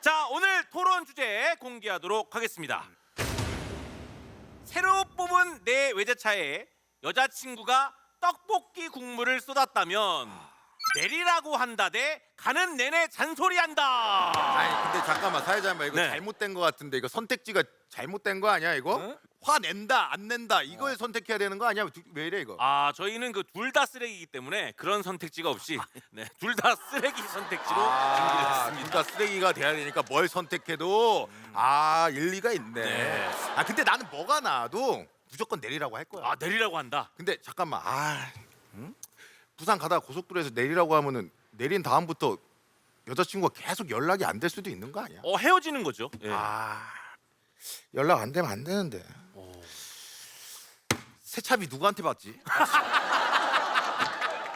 자 오늘 토론 주제 공개하도록 하겠습니다. 새로 뽑은 내 외제차에 여자친구가 떡볶이 국물을 쏟았다면 내리라고 한다 대 가는 내내 잔소리한다. 아니 근데 잠깐만 사회자님 이거 네. 잘못된 거 같은데 이거 선택지가 잘못된 거 아니야 이거? 응? 화 낸다 안 낸다 이걸 선택해야 되는 거 아니야? 두- 왜 이래 이거? 아 저희는 그 둘 다 쓰레기이기 때문에 그런 선택지가 없이 네, 둘 다 쓰레기 선택지로 준비를 했습니다. 둘다 쓰레기가 돼야 되니까 뭘 선택해도 아 일리가 있네. 네. 아 근데 나는 뭐가 나도 무조건 내리라고 할 거야. 아 내리라고 한다. 근데 잠깐만 아 응? 부산 가다가 고속도로에서 내리라고 하면은 내린 다음부터 여자친구가 계속 연락이 안 될 수도 있는 거 아니야? 어 헤어지는 거죠. 예. 아 연락 안 되면 안 되는데 세차비 누구한테 받지?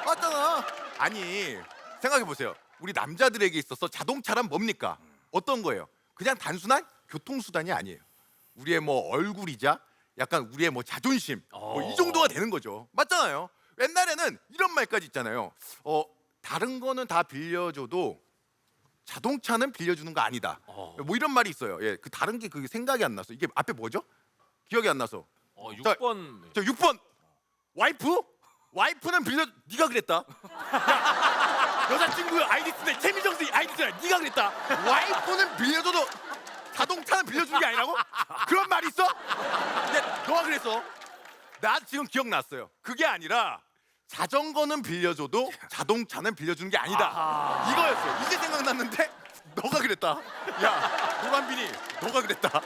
맞잖아 아니 생각해 보세요 우리 남자들에게 있어서 자동차란 뭡니까 어떤 거예요 그냥 단순한 교통수단이 아니에요 우리의 뭐 얼굴이자 약간 우리의 뭐 자존심 뭐이 어. 정도가 되는 거죠 맞잖아요 옛날에는 이런 말까지 있잖아요 어 다른 거는 다 빌려줘도 자동차는 빌려주는 거 아니다. 어. 뭐 이런 말이 있어요. 예, 그 다른 게 그게 생각이 안 나서 이게 앞에 뭐죠? 기억이 안 나서. 어 자, 6번 저 6번 와이프? 와이프는 빌려 네가 그랬다. 야, 여자친구 아이디 쓰네 최미정수 아이디 쓰네 네가 그랬다. 와이프는 빌려줘도 자동차는 빌려주는 게 아니라고? 그런 말이 있어? 근데 너가 그랬어. 나 지금 기억났어요. 그게 아니라 자전거는 빌려줘도 자동차는 빌려주는 게 아니다. 이거였어. 이제 생각났는데 너가 그랬다. 야 노란빈이 너가 그랬다.